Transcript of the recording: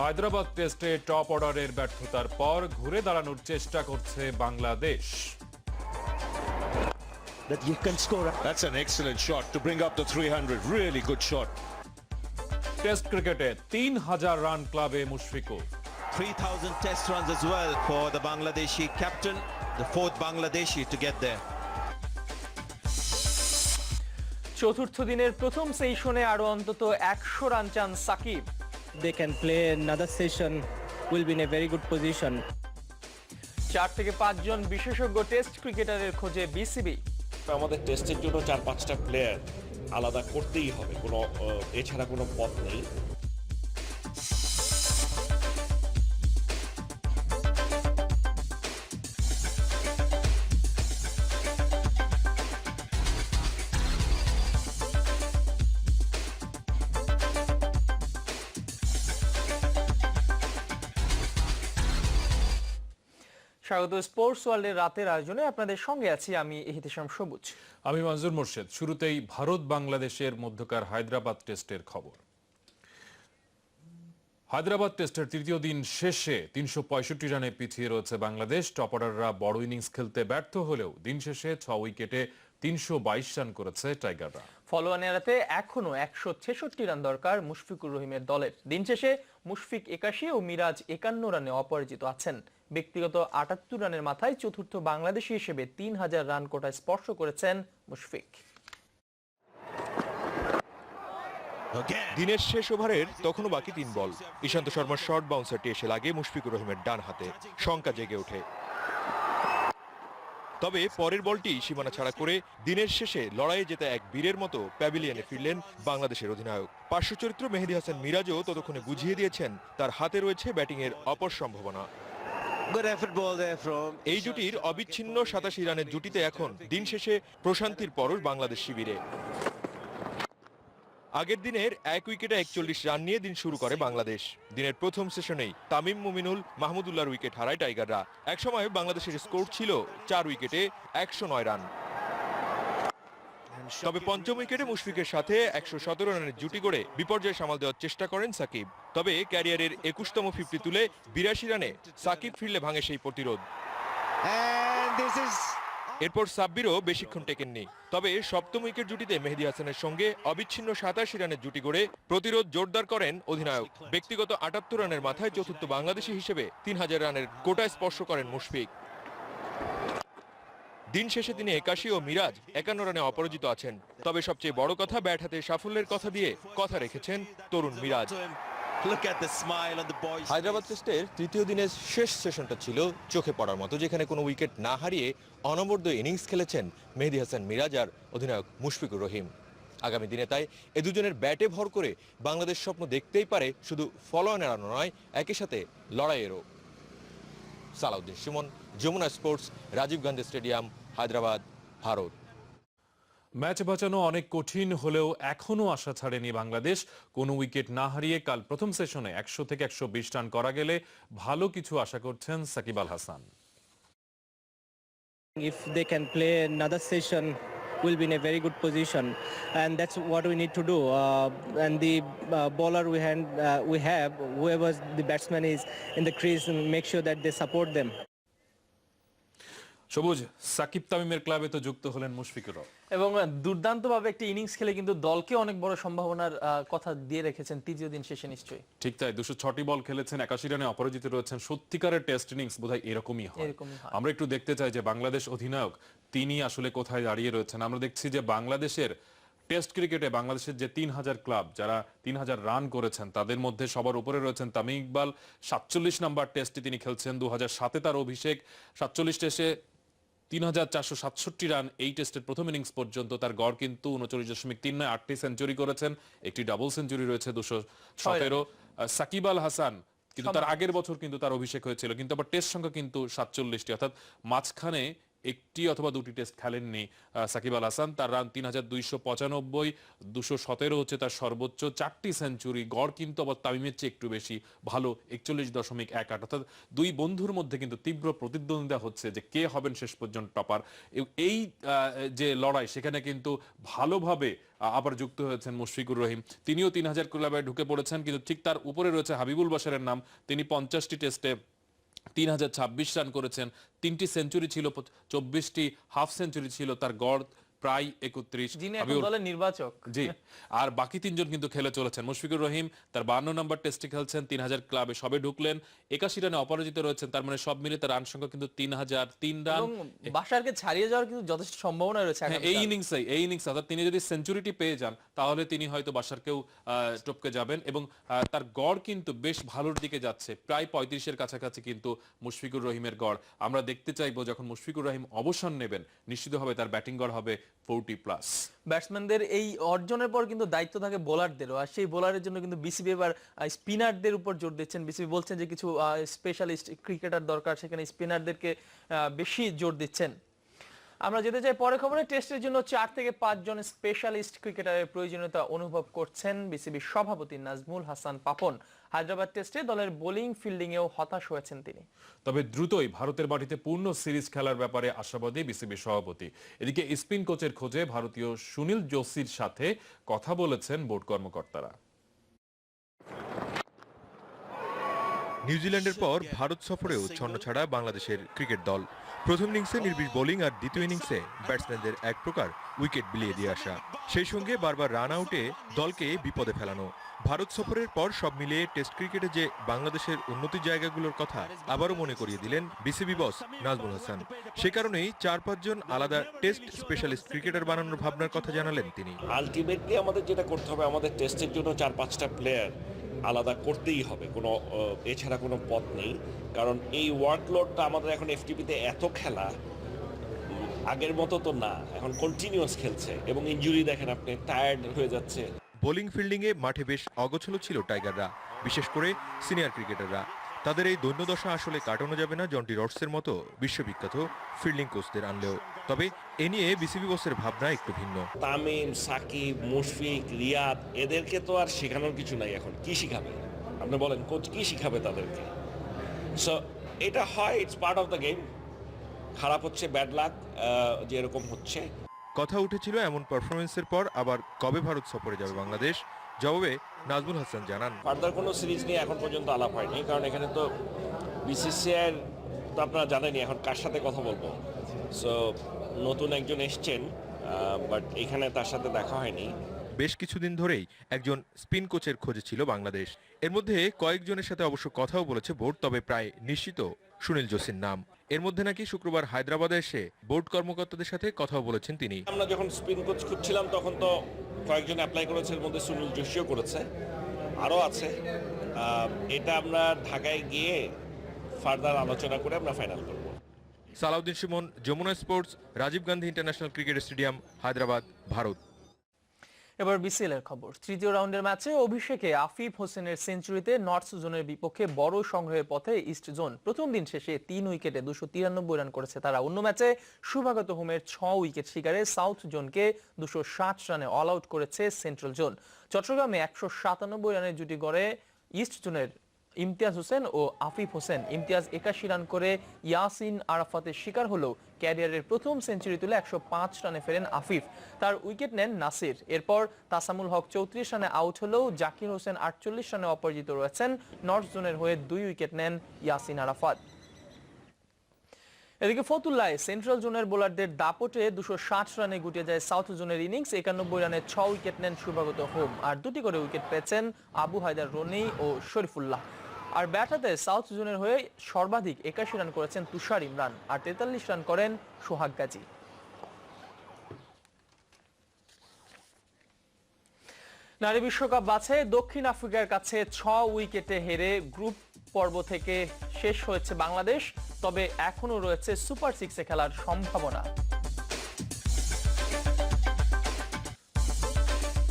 হায়দ্রাবাদ টেস্টে টপ অর্ডারের ব্যর্থতার পর ঘুরে দাঁড়ানোর চেষ্টা করছে Bangladesh that you can score. That's an excellent shot to bring up the 300. Really good shot. Test ক্রিকেটে তিন হাজার রান ক্লাবে Mushfiqur 3,000 test runs as well for the Bangladeshi captain, the fourth Bangladeshi to get there. চতুর্থ দিনের প্রথম সেশনে আরও অন্তত একশো রান চান Shakib they can play another session will be in a very good position. চার থেকে পাঁচজন বিশেষজ্ঞ টেস্ট ক্রিকেটারের খোঁজে বিসিবি আমাদের টেস্টের জন্য চার পাঁচটা প্লেয়ার আলাদা করতেই হবে কোনো এছাড়া কোনো পথ নেই। স্বাগত। স্পোর্টস ওয়ার্ল্ডের রাতের আয়োজনে আপনাদের সঙ্গে আছি আমি এহিতেশাম সবুজ। আমি মঞ্জুর মোর্শেদ। শুরুতেই ভারত বাংলাদেশের মধ্যকার হায়দ্রাবাদ টেস্টের খবর। হায়দ্রাবাদ টেস্টের তৃতীয় দিন শেষে তিনশো পঁয়ষট্টি রানে পিছিয়ে রয়েছে বাংলাদেশ। টপ অর্ডাররা বড় ইনিংস খেলতে ব্যর্থ হলেও দিন শেষে ছ উইকেটে তিনশো বাইশ রান করেছে টাইগাররা। ফলোয়ান এড়াতে এখনও একশো ছেষট্টি রান দরকার মুশফিকুর রহিমের দলের। দিন শেষে মুশফিক একাশি ও মিরাজ একান্ন রানে অপরাজিত আছেন ব্যক্তিগত আটাত্তর রানের মাথায় চতুর্থ বাংলাদেশি হিসেবে তিন হাজার রান কোটায় স্পর্শ করেছেন মুশফিক। দিনের শেষ ওভারের তখনও বাকি তিন বল। ঈশান্ত শর্মার শর্ট বাউন্সারটি এসে লাগে মুশফিকুর রহিমের ডান হাতে। শঙ্কা জেগে ওঠে। তবে পরের বলটি সীমানা ছাড়া করে দিনের শেষে লড়াইয়ে যেতে এক বীরের মতো প্যাভিলিয়নে ফিরলেন বাংলাদেশের অধিনায়ক। পার্শ্বচরিত্র মেহেদি হাসান মিরাজও ততক্ষণে বুঝিয়ে দিয়েছেন তার হাতে রয়েছে ব্যাটিংয়ের অপর সম্ভাবনা। এই জুটির অবিচ্ছিন্ন সাতাশি রানের জুটিতে এখন দিন শেষে প্রশান্তির পরশ বাংলাদেশ শিবিরে। আগের দিনের এক উইকেটে একচল্লিশ রান নিয়ে দিন শুরু করে বাংলাদেশ। দিনের প্রথম সেশনেই তামিম মুমিনুল মাহমুদুল্লাহর উইকেট হারায় টাইগাররা। একসময় বাংলাদেশের স্কোর ছিল চার উইকেটে একশো নয় রান। তবে পঞ্চম উইকেটে মুশফিকের সাথে একশো সতেরো রানের জুটি করে বিপর্যয় সামাল দেওয়ার চেষ্টা করেন সাকিব। তবে ক্যারিয়ারের একুশতম ফিফটি তুলে বিরাশি রানে সাকিব ফিরলে ভাঙে সেই প্রতিরোধ। এরপর সাব্বিরও বেশিক্ষণ টেকেননি। তবে সপ্তম উইকেট জুটিতে মেহেদি হাসানের সঙ্গে অবিচ্ছিন্ন সাতাশি রানের জুটি গড়ে প্রতিরোধ জোরদার করেন অধিনায়ক। ব্যক্তিগত আটাত্তর রানের মাথায় চতুর্থ বাংলাদেশি হিসেবে তিন হাজার রানের কোটায় স্পর্শ করেন মুশফিক। দিন শেষে তিনি একাশি ও মিরাজ একান্ন রানে অপরাজিত আছেন। তবে সবচেয়ে বড় কথা ব্যাট হাতে সাফল্যের কথা দিয়ে কথা রেখেছেন তরুণ মিরাজ। হায়দ্রাবাদ টেস্টের তৃতীয় দিনের শেষ সেশনটা ছিল চোখে পড়ার মতো যেখানে কোনো উইকেট না হারিয়ে অনবদ্য ইনিংস খেলেছেন মেহেদি হাসান মিরাজ আর অধিনায়ক মুশফিকুর রহিম। আগামী দিনে তাই এ দুজনের ব্যাটে ভর করে বাংলাদেশ স্বপ্ন দেখতেই পারে শুধু ফলোয়ান এড়ানো নয় একই সাথে লড়াইয়েরও। Salauddin Sumon Jamuna sports Rajiv Gandhi stadium Hyderabad Bharat match বাঁচানো অনেক কঠিন হলেও এখনও আশা ছাড়েনি বাংলাদেশ কোনো উইকেট না হারিয়ে কাল প্রথম সেশনে একশো থেকে একশো বিশ রান করা গেলে ভালো কিছু আশা করছেন Shakib Al Hasan if they can play another session will be in a very good position and that's what we need to do uh, and the uh, bowler we, hand, uh, we have whoever the batsman is in the crease and make sure that they support them সবুজ সাকিব তামিমের ক্লাবে তো যুক্ত হলেন মুশফিকুরও এবং দুর্দান্তভাবে একটি innings খেলে কিন্তু দলকে অনেক বড় সম্ভাবনার কথা দিয়ে রেখেছেন তৃতীয় দিন শেষে নিশ্চয়ই। ঠিক তাই দুশো ছটি বল খেলেছেন একাশি রানে অপরাজিত রয়েছেন। সত্যিকারের টেস্ট ইনিংস বোধহয় এরকমই হয়। এরকমই হয়। আমরা একটু দেখতে চাই যে বাংলাদেশ অধিনায়ক তিনি আসলে কোথায় দাঁড়িয়ে রয়েছেন। আমরা দেখছি যে বাংলাদেশের টেস্ট ক্রিকেটে বাংলাদেশের যে তিন হাজার ক্লাব যারা তিন হাজার রান করেছেন তাদের মধ্যে সবার উপরে রয়েছেন তামিম ইকবাল। সাতচল্লিশ নাম্বার টেস্টে তিনি খেলছেন। দু হাজার সাতে তার অভিষেক। সাতচল্লিশ টেস্টে তিন হাজার চারশো সাতষট্টি রান এই টেস্টের প্রথম ইনিংস পর্যন্ত তার গড় কিন্তু উনচল্লিশ দশমিক তিন নয় আটটি সেঞ্চুরি করেছেন। একটি ডাবল সেঞ্চুরি রয়েছে দুশো সতেরো। সাকিব আল হাসান কিন্তু তার আগের বছর কিন্তু তার অভিষেক হয়েছিল কিন্তু আবার টেস্ট সংখ্যা কিন্তু সাতচল্লিশটি। অর্থাৎ মাঝখানে একটি অথবা দুটি টেস্ট খেলেননি সাকিব আল হাসান। তার রান তিন হাজার দুইশো পঁচানব্বই, দুশো সতেরো হচ্ছে তার সর্বোচ্চ। চারটি সেঞ্চুরি, গড় কিন্তু আবার তামিমের চেয়ে একটু বেশি ভালো, একচল্লিশ দশমিক এক আট। অর্থাৎ দুই বন্ধুর মধ্যে কিন্তু তীব্র প্রতিদ্বন্দ্বিতা হচ্ছে যে কে হবেন শেষ পর্যন্ত টপার। এই যে লড়াই, সেখানে কিন্তু ভালোভাবে আবার যুক্ত হয়েছেন মুশফিকুর রহিম। তিনিও তিন হাজার ক্লাবে ঢুকে পড়েছেন, কিন্তু ঠিক তার উপরে রয়েছে হাবিবুল বাসারের নাম। তিনি পঞ্চাশটি টেস্টে তিন হাজার ছাব্বিশ রান করেছেন। তিনটি সেঞ্চুরি ছিল চব্বিশটি হাফ সেঞ্চুরি ছিল তার গড়। প্রায় একত্রিশ। দলের নির্বাচক। জি। আর বাকি তিনজন কিন্তু খেলে চলেছেন। মুশফিকুর রহিম তার বান্ন নম্বর টেস্টে খেলছেন তিন হাজার ক্লাবে সবে ঢুকলেন। একাশি রানে অপরাজিত রয়েছেন তার মানে সব মিলিয়ে তার রান সংখ্যা কিন্তু তিন হাজার তিন রান। বাসারকে ছাড়িয়ে যাওয়ার কিন্তু যথেষ্ট সম্ভাবনা রয়েছে হ্যাঁ, এই। ইনিংসে এই ইনিংস অর্থাৎ তিনি যদি সেঞ্চুরিটি পেয়ে যান তাহলে তিনি হয়তো বাসারকেও আহ, টপকে যাবেন এবং তার গড় কিন্তু বেশ ভালোর দিকে যাচ্ছে। প্রায় পঁয়ত্রিশের কাছাকাছি কিন্তু মুশফিকুর রহিমের গড়। আমরা দেখতে চাইব যখন মুশফিকুর রহিম অবসর নেবেন নিশ্চিত নিশ্চিতভাবে তার ব্যাটিং গড় হবে ফোরটি প্লাস। ব্যাটসম্যানদের এই অর্জনের পর কিন্তু দায়িত্ব থাকে বোলারদেরও, আর সেই বোলারের জন্য কিন্তু বিসিবি এবার স্পিনারদের উপর জোর দিচ্ছেন। বিসিবি বলছেন যে কিছু স্পেশালিস্ট ক্রিকেটার দরকার, সেখানে স্পিনারদেরকে বেশি জোর দিচ্ছেন। আমরা যেতে চাই পরে খবরে। টেস্টের জন্য চার থেকে পাঁচ জন স্পেশালিস্ট ক্রিকেটারের প্রয়োজনীয়তা অনুভব করছেন বিসিবি সভাপতি নাজমুল হাসান পাপন। হায়দ্রাবাদ টেস্টে দলের বোলিং ফিল্ডিং এও হতাশ হয়েছেন তিনি। তবে দ্রুতই ভারতের মাটিতে পূর্ণ সিরিজ খেলার ব্যাপারে আশাবাদী বিসিবি সভাপতি। এদিকে স্পিন কোচের খোঁজে ভারতীয় সুনীল যোশীর সাথে কথা বলেছেন বোর্ড কর্মকর্তারা। নিউজিল্যান্ডের পর ভারত সফরেও ছন্নছাড়া বাংলাদেশের ক্রিকেট দল। প্রথম ইনিংসে নির্বিষ বোলিং আর দ্বিতীয় ইনিংসে ব্যাটসম্যানদের এক প্রকার উইকেট বিলিয়ে দিয়ে আসা। সেই সঙ্গে বারবার রান আউটে দলকে বিপদে ফেলানো। ভারত সফরের পর সব মিলিয়ে টেস্ট ক্রিকেটে যে বাংলাদেশের উন্নতির জায়গাগুলোর কথা আবারও মনে করিয়ে দিলেন বিসিবি বস নাজমুল হাসান। সে কারণেই চার পাঁচজন আলাদা টেস্ট স্পেশালিস্ট ক্রিকেটার বানানোর ভাবনার কথা জানালেন তিনি। আলটিমেটলি আমাদের যেটা করতে হবে, আমাদের টেস্টের জন্য চার পাঁচটা প্লেয়ার আলাদা করতেই হবে। কোনো এছাড়া কোনো পথ নেই। কারণ এই ওয়ার্কলোডটা আমাদের এখন এফটিপিতে এত খেলা, আগের মতো তো না, এখন কন্টিনিউয়াস খেলছে এবং ইঞ্জুরি দেখেন আপনি টায়ার্ড হয়ে যাচ্ছে। বোলিং ফিল্ডিংয়ে মাঠে বেশ অগোছলো ছিল টাইগাররা, বিশেষ করে সিনিয়র ক্রিকেটাররা তাদের এই দৈন্যদশা আসলে কাটানো যাবে না জন্টি রডসের মতো বিশ্ববিখ্যাত ফিল্ডিং কোচদের আনলেও। তবে এ নিয়ে বিসিবি বসের ভাবনা একটু ভিন্ন। তামিম সাকিব মুশফিক রিয়াদ এদেরকে তো আর শেখানোর কিছু নাই এখন। কি শিখাবে? আপনি বলেন কোচ কি শিখাবে তাদেরকে? সো এটা হয় it's part of the game খারাপ হচ্ছে ব্যাড লাক যে এরকম হচ্ছে। কথা উঠেছিল এমন পারফরমেন্সের পর আবার কবে ভারত সফরে যাবে বাংলাদেশ? জবাবে নাজমুল হাসান জানান। ফার্দার কোনো সিরিজ নিয়ে এখন পর্যন্ত আলাপ হয়নি কারণ এখানে তো বিসিসিআইয়ের তো আপনারা জানেনই এখন কার সাথে কথা বলব। সো নতুন একজন এসছেন বাট এখানে তার সাথে দেখা হয়নি। বেশ কিছুদিন ধরেই একজন স্পিন কোচের খোঁজে ছিল বাংলাদেশ। এর মধ্যে কয়েকজনের সাথে অবশ্য কথাও বলেছে বোর্ড তবে প্রায় নিশ্চিত সুনীল জোসির নাম। এর মধ্যে নাকি শুক্রবার হায়দ্রাবাদে এসে বোর্ড কর্মকর্তাদের সাথে কথাও বলেছেন তিনি। আমরা যখন স্পিন কোচ খুঁজছিলাম তখন তো কয়েকজন অ্যাপ্লাই করেছে এর মধ্যে সুনীল যোশীও করেছে আরও আছে। এটা আমরা ঢাকায় গিয়ে ফার্দার আলোচনা করে আমরা ফাইনাল করব। Salahuddin Suman Jamuna sports Rajiv Gandhi international cricket stadium Hyderabad Bharat. এবার বিসিএল এর খবর। তৃতীয় রাউন্ডের ম্যাচে অভিষেকে আফিফ হোসেনের সেঞ্চুরিতে নর্থ জোনের বিপক্ষে বড় সংগ্রহের পথে ইস্ট জোন প্রথম দিন শেষে তিন উইকেটে দুশো তিরানব্বই রান করেছে তারা। অন্য ম্যাচে সুভাগত হোমের ছ উইকেট শিকারে সাউথ জোনকে দুশো ষাট রানে অল আউট করেছে সেন্ট্রাল জোন। চট্টগ্রামে একশো সাতানব্বই রানের জুটি গড়ে ইস্ট জোনের ইমতিয়াজ হোসেন ও আফিফ হোসেন। ইমতিয়াজ একাশি রান করে ইয়াসিন আরাফাতের শিকার হলেও ক্যারিয়ারের প্রথম সেঞ্চুরি তুলে একশো পাঁচ রানে ফেরেন আফিফ। তার উইকেট নেন নাসির। এরপর তাসামুল হক চৌত্রিশ রানে আউট হলেও জাকির হোসেন আটচল্লিশ রানে অপরাজিত রয়েছেন। নর্থ জোনের হয়ে দুই উইকেট নেন ইয়াসিন আরাফাত। এদিকে ফতুল্লায় সেন্ট্রাল জোনের বোলারদের দাপটে দুশো ষাট রানে গুটিয়ে যায় সাউথ জোনের ইনিংস। একানব্বই রানে ছ উইকেট নেন শুভাগত হোম। আর দুটি করে উইকেট পেয়েছেন আবু হায়দার রনি ও শরীফুল্লাহ। আর ব্যাটাতে সাউথ জোনের হয়ে সর্বাধিক একাশি রান করেছেন তুষার ইমরান, আর তেতাল্লিশ রান করেন সোহাগ গাজী। নারী বিশ্বকাপ বাছাই দক্ষিণ আফ্রিকার কাছে ছ উইকেটে হেরে গ্রুপ পর্ব থেকে শেষ হয়েছে বাংলাদেশ, তবে এখনও রয়েছে সুপার সিক্সে খেলার সম্ভাবনা।